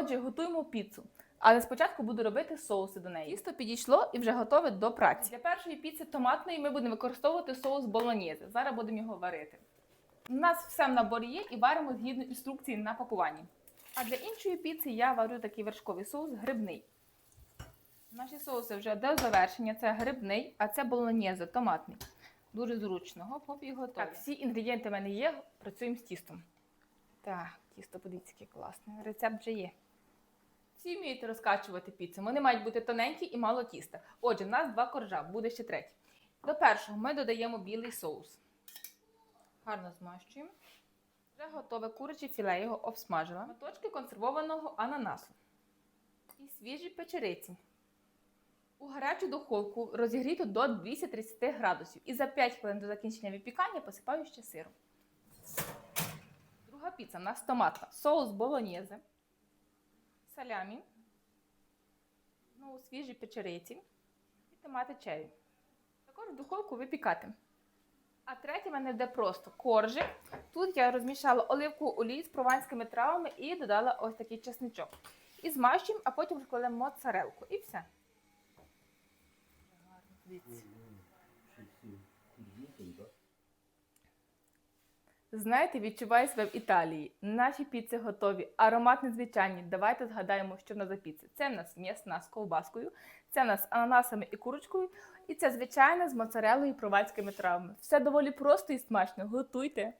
Отже, готуємо піцу. Але спочатку буду робити соуси до неї. Тісто підійшло і вже готове до праці. Для першої піци томатної ми будемо використовувати соус болоньєзе. Зараз будемо його варити. У нас все в наборі є і варимо згідно інструкції на пакуванні. А для іншої піци я варю такий вершковий соус грибний. Наші соуси вже до завершення. Це грибний, а це болоньєзе, томатний. Дуже зручно. Гоп-гоп і готові. Так, всі інгредієнти в мене є. Працюємо з тістом. Так, тісто, подивіться, яке класне. Рецепт вже є. Всі вміють розкачувати піцу. Вони мають бути тоненькі і мало тіста. Отже, в нас два коржа, буде ще третій. До першого ми додаємо білий соус. Гарно змащуємо. Вже готове куряче філе, його обсмажила. Моточки консервованого ананасу. І свіжі печериці. У гарячу духовку розігріту до 230 градусів. І за 5 хвилин до закінчення випікання посипаю ще сиром. Друга піца у нас томатна. Соус болоньєзе, салямі, ну, свіжі печериці і томати черрі. Також в духовку випікати. А третє в мене йде просто коржик. Тут я розмішала оливку олій з прованськими травами і додала ось такий чесничок. І змащуємо, а потім вкладемо моцарелку. І все. Гарно, дивіться. Знаєте, відчуваю себе в Італії. Наші піци готові, аромат незвичайний. Давайте згадаємо, що в нас за піци. Це в нас м'ясна з ковбаскою, це в нас з ананасами і курочкою, і це звичайна з моцарелою і провальськими травами. Все доволі просто і смачно. Готуйте!